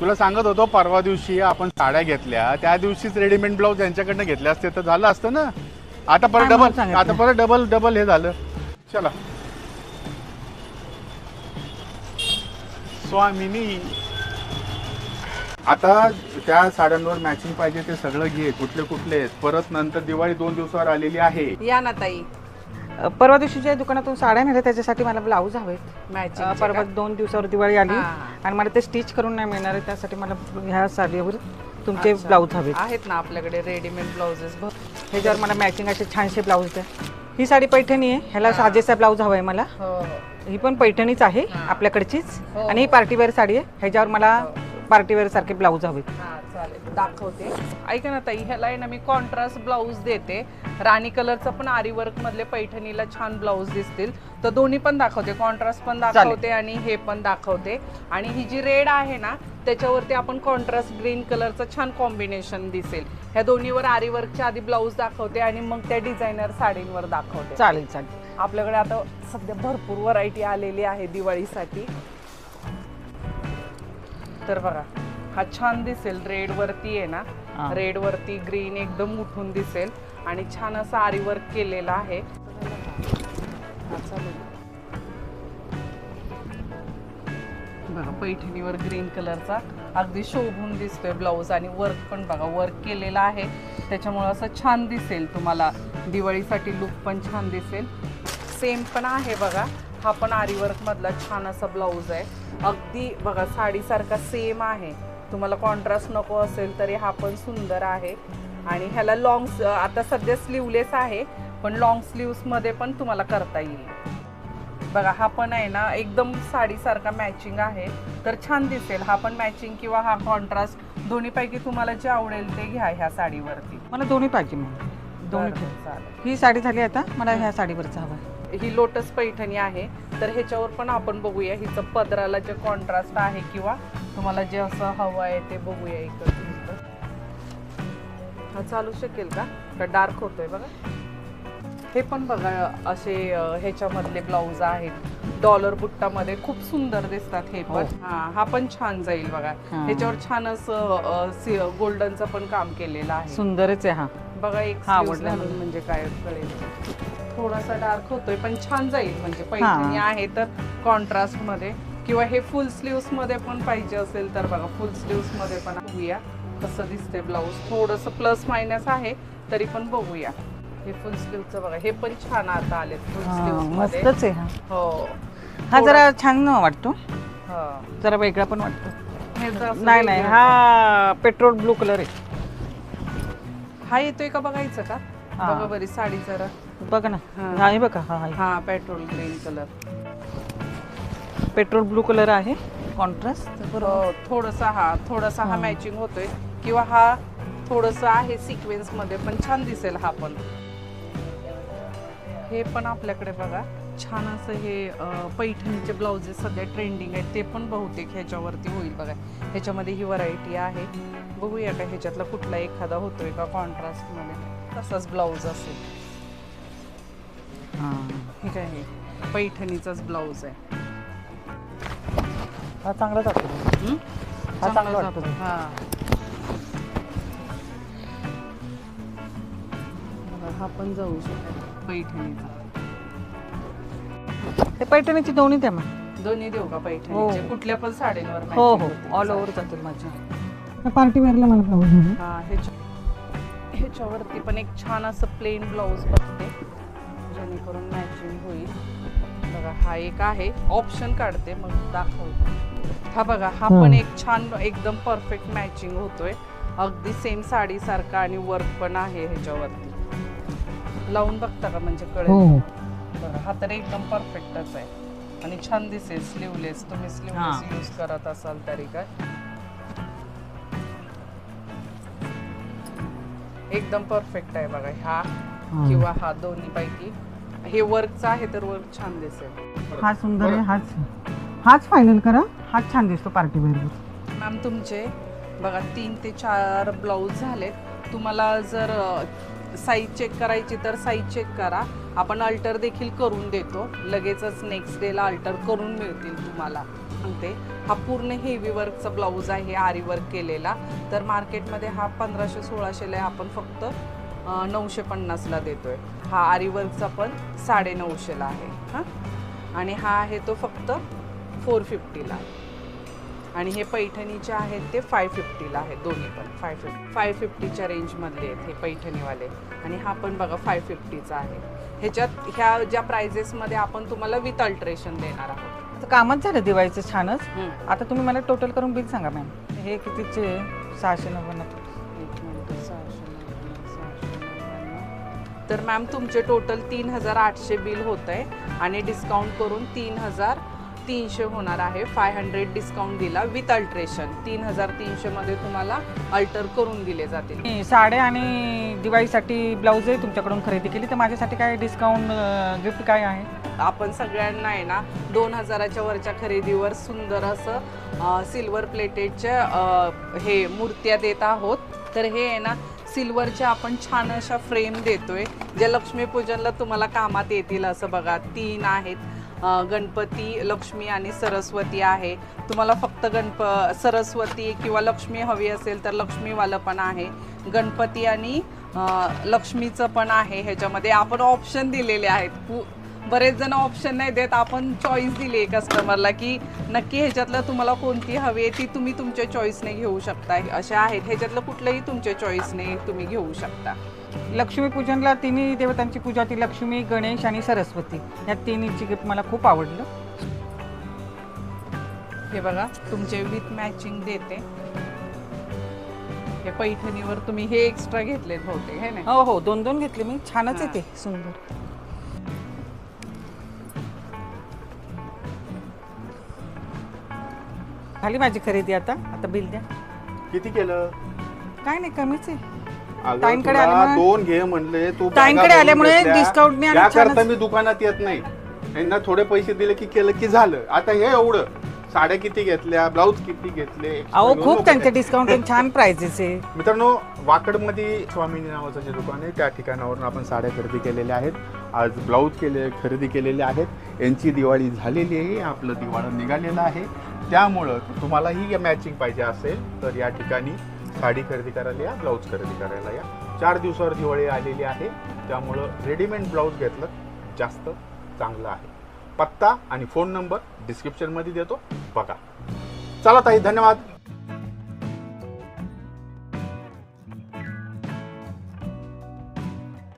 तुला सांगत होतो परवा दिवशी आपण साड्या घेतल्या. त्या दिवशीच रेडीमेड ब्लाऊज यांच्याकडनं घेतले असते. तर झालं असतं ना? आता परत डबल? आता परत डबल डबल हे झालं. चला. स्वामिनी. आता त्या साड्यांवर मॅचिंग पाहिजे ते सगळं घे. कुठले कुठले. परत नंतर दिवाळी दोन दिवसावर आलेली आहे. या ना ताई. परवा दिवशी ज्या दुकानातून साड्या नेल्या त्याच्यासाठी मला ब्लाऊज हवेत अ, मॅचिंग परवा दोन दिवसावर दिवाळी आली हा. आणि मला ते स्टिच करून नाही मिळणार आहे त्यासाठी मला ह्या साडीवर तुमचे अच्छा. ब्लाऊज हवेत आहेत ना आपल्याकडे रेडीमेड ब्लाउजेस ह्याच्यावर मला मॅचिंग असे छानसे ब्लाऊज द्या ही साडी पैठणी आहे ह्याला साजेसा ब्लाऊज हवा आहे मला हो हो पण पैठणीच आहे. आपल्याकडचीच हो, आणि ही हो. पार्टीवेअर साडी आहे ह्याच्यावर मला हो. पार्टीवेअर सारखे ब्लाऊज हवेत हा चालेल. दाखवते. ऐका ना ताई ह्याला आहे ना मी कॉन्ट्रास्ट ब्लाऊज देते. राणी कलरचं पण आरी वर्क मधले पैठणीला छान ब्लाऊज दिसतील. तर दोन्ही पण दाखवते. कॉन्ट्रास्ट पण दाखवते आणि हे पण दाखवते. आणि ही जी रेड आहे ना त्याच्यावरती आपण कॉन्ट्रास्ट ग्रीन कलरचं छान कॉम्बिनेशन दिसेल. ह्या दोन्हीवर आरी वर्कच्या आधी ब्लाऊज दाखवते आणि मग त्या डिझायनर साडींवर दाखवते. चालेल चालेल. आपल्याकडे आता सध्या भरपूर व्हरायटी आलेली आहे दिवाळीसाठी. तर बघा हा छान दिसेल रेड वरती आहे ना. रेड वरती ग्रीन एकदम उठून दिसेल आणि छान असं आरी वर्क केलेलं आहे. बघा पैठणीवर ग्रीन कलरचा अगदी शोभून दिसतोय ब्लाऊज आणि वर्क पण बघा वर्क केलेला आहे. त्याच्यामुळे असं छान दिसेल तुम्हाला. दिवाळीसाठी लुक पण छान दिसेल. सेम पण आहे बघा. हा पण आरी वर्क मधला छान असा ब्लाऊज आहे. अगदी बघा साडीसारखा सेम आहे. तुम्हाला कॉन्ट्रास्ट नको असेल तरी हा पण सुंदर आहे. आणि ह्याला लॉंग आता सध्या स्लीवलेस आहे पण लॉंग स्लीव्समध्ये पण तुम्हाला करता येईल. बघा हा पण आहे ना एकदम साडीसारखा मॅचिंग आहे. तर छान दिसेल. हा पण मॅचिंग किंवा हा कॉन्ट्रास्ट दोन्हीपैकी तुम्हाला जे आवडेल ते घ्या ह्या साडीवरती. मला दोन्ही पाहिजे मग. दोन्ही. ही साडी झाली आता मला ह्या साडीवरच हवं आहे. ही लोटस पैठणी आहे तर ह्याच्यावर पण आपण बघूया. हिचं पदराला जे कॉन्ट्रास्ट आहे किंवा तुम्हाला जे असं हवं आहे ते बघूया इकडं. हा चालू शकेल का? का डार्क होतोय बघा. हे पण बघा असे ह्याच्यामधले ब्लाऊज आहेत. डॉलर बुट्टामध्ये खूप सुंदर दिसतात हे पण. हो. हा पण छान जाईल बघा. ह्याच्यावर छान असं गोल्डनचं पण काम केलेलं आहे. सुंदरच आहे हा. बघा एक आवडला. म्हणजे काय कळेल. थोडासा डार्क होतोय पण छान जाईल. म्हणजे पैठणी. आहे तर कॉन्ट्रास्टमध्ये. किंवा हे फुल स्लीव्समध्ये पण पाहिजे असेल तर बघा फुल स्लीव्समध्ये पण बघूया कसं दिसते ब्लाऊज थोडस प्लस मायनस आहे तरी पण बघूया. हे फुल स्लीवचं बघा हे पण छान आता आले फुल स्लीव्स मस्तच आहे हा. हो. जरा छान वाटतो. हा. जरा वेगळा पण वाटतो. नाही नाही हा पेट्रोल ब्लू कलर आहे. हा येतोय का बघायचं का. बघा बरी साडी जरा. बघा ना. हा. हा हे बघा. हा हा. हा petrol green colour. Petrol blue colour आहे कॉन्ट्रास्ट हो, थोडासा हा थोडासा हा. मॅचिंग होतोय. किंवा हा थोडस आहे सिक्वेन्समध्ये पण छान दिसेल हा पण. हे पण आपल्याकडे बघा. छान असं हे अं, पैठणीचे ब्लाउजेस सध्या ट्रेंडिंग आहेत. ते पण बहुतेक ह्याच्यावरती होईल बघा. ह्याच्यामध्ये ही व्हरायटी आहे. बघूया का ह्याच्यातला कुठला एखादा होतोय का कॉन्ट्रास्टमध्ये. तसाच ब्लाऊज असेल. हा हे काय पैठणीचाच ब्लाऊज आहे हा चांगला हम्म? हा चांगला वाटतो. जातो. हा. बघा, हा पण जाऊ शकतो पैठणीचा हे पैठणीची दोन्ही द्या मग दोन्ही देऊ का पैठणीचे हो. कुठल्या पण साडींवर हो matching हो होतील. ऑल ओव्हर जातील माझ्या पार्टी वेअरला मला ब्लाऊज हा ह्याच्या ह्याच्यावरती पण एक छान असं प्लेन ब्लाऊज बघते जेणेकरून मॅचिंग होईल. बघा हा एक आहे. ऑप्शन काढते मग दाखवते. हा बघा हा. पण एक छान एकदम परफेक्ट मॅचिंग होतोय. अगदी सेम साडीसारखा आणि वर्क पण आहे ह्याच्यावरती. लावून बघता का? म्हणजे कळेल. हो. बघा हा तर एकदम परफेक्टच आहे. आणि छान दिसेल स्लीवलेस तुम्ही स्लीवलेस हा. यूज करत असाल तरी काय? एकदम परफेक्ट आहे बघा हा. किंवा हा दोन्ही पैकी हे वर्कचा आहे तर वर्क छान दिसेल. हा सुंदर आहे हाच हाच फायनल करा. हाच छान दिसतो पार्टी वेअरवर मॅम तुमचे बघा तीन ते चार ब्लाऊज झालेत. तुम्हाला जर साईज चेक करायची तर साईज चेक करा. आपण अल्टर देखील करून देतो. लगेचच नेक्स्ट डेला अल्टर करून मिळतील तुम्हाला. सांगते हा पूर्ण हेवी वर्कचा ब्लाऊज आहे आरी वर्क केलेला. तर मार्केटमध्ये हा पंधराशे सोळाशेला आपण फक्त नऊशे पन्नासला देतोय. हा आरी वर्कचा पण साडे नऊशेला आहे. हां? आणि हा आहे तो फक्त फोर फिफ्टीला. आणि हे पैठणीचे आहेत ते फाय फिफ्टीला आहेत दोन्ही पण फाय फिफ्टी फाय फिफ्टीच्या रेंजमधले आहेत हे पैठणीवाले. आणि हा पण बघा फाय फिफ्टीचा आहे. ह्याच्यात ह्या ज्या प्राइजेसमध्ये आपण तुम्हाला विथ अल्ट्रेशन देणार आहोत. तर कामच झालं दिवाळीचं छानच. आता तुम्ही मला टोटल करून बिल सांगा मॅम. हे कितीचे? सहाशे नव्वद. तर मॅम तुमचे टोटल तीन हजार आठशे बिल होत आहे आणि डिस्काउंट करून तीन हजार तीनशे होणार आहे. फाय हंड्रेड डिस्काउंट दिला विथ अल्ट्रेशन तीन हजार तीनशेमध्ये तुम्हाला अल्टर करून दिले जातील. मी साड्या आणि दिवाळीसाठी ब्लाऊज तुमच्याकडून खरेदी केली. तर माझ्यासाठी काय डिस्काउंट गिफ्ट काय आहे? आपण सगळ्यांना आहे ना दोन हजाराच्या वरच्या खरेदीवर सुंदर असं सिल्वर प्लेटेडच्या हे मूर्त्या देत आहोत. तर हे आहे ना सिल्वरच्या आपण छान अशा फ्रेम देतोय ज्या लक्ष्मीपूजनला तुम्हाला कामात येतील असं बघा. तीन आहेत. गणपती लक्ष्मी आणि सरस्वती आहे. तुम्हाला फक्त गणप सरस्वती किंवा लक्ष्मी हवी असेल तर लक्ष्मीवालं पण आहे. गणपती आणि लक्ष्मीचं पण आहे ह्याच्यामध्ये. आपण ऑप्शन दिलेले आहेत. बरेच जण ऑप्शन नाही देत. आपण चॉईस दिली आहे कस्टमरला की नक्की ह्याच्यातलं तुम्हाला कोणती हवी आहे ती तुम्ही तुमच्या चॉईसने घेऊ शकता. अशा आहेत. ह्याच्यातलं कुठलंही तुमच्या चॉईसने तुम्ही घेऊ शकता. लक्ष्मीपूजनला तिन्ही देवतांची पूजा ती लक्ष्मी गणेश आणि सरस्वती. या तिन्हीची गिफ्ट मला खूप आवडलं. हे बघा तुमचे विथ मॅचिंग देते. हे पैठणीवर तुम्ही हे एक्स्ट्रा घेतलेत बहुतेक हे नाही हो हो. दोन दोन घेतले मी. छानच आहे ते. सुंदर. झाली माझी खरेदी आता. आता बिल द्या. किती केलं? काय नाही कमीच आहे. अगं, ताईंकडे तुला आल्यामुळे- दोन घे म्हणले तू ताईंकडे बॅगा भरून आल्यामुळे घेतल्या. आणि त्याकरता छानच- मी दुकानात येत नाही. यांना थोडे पैसे दिले की केलं की झालं. आता हे एवढं. साड्या किती घेतल्या ब्लाऊज किती घेतले extra अहो खूप त्यांचे. डिस्काउंट छान प्राइजेस आहे. मित्रांनो वाकडमध्ये स्वामिनी नावाचं जे दुकान आहे त्या ठिकाणावरून आपण साड्या खरेदी केलेल्या आहेत. आज ब्लाऊज केले खरेदी केलेले आहेत. यांची दिवाळी झालेली आहे आपलं दिवाळं निघालेलं आहे. त्यामुळं तुम्हालाही मॅचिंग पाहिजे असेल तर या ठिकाणी साडी खरेदी करायला या ब्लाऊज खरेदी करायला या. चार दिवसावर दिवाळी आलेली आहे त्यामुळं रेडीमेड ब्लाऊज घेतलं जास्त चांगलं आहे. पत्ता आणि फोन नंबर डिस्क्रिप्शनमध्ये देतो बघा. चला ताई धन्यवाद.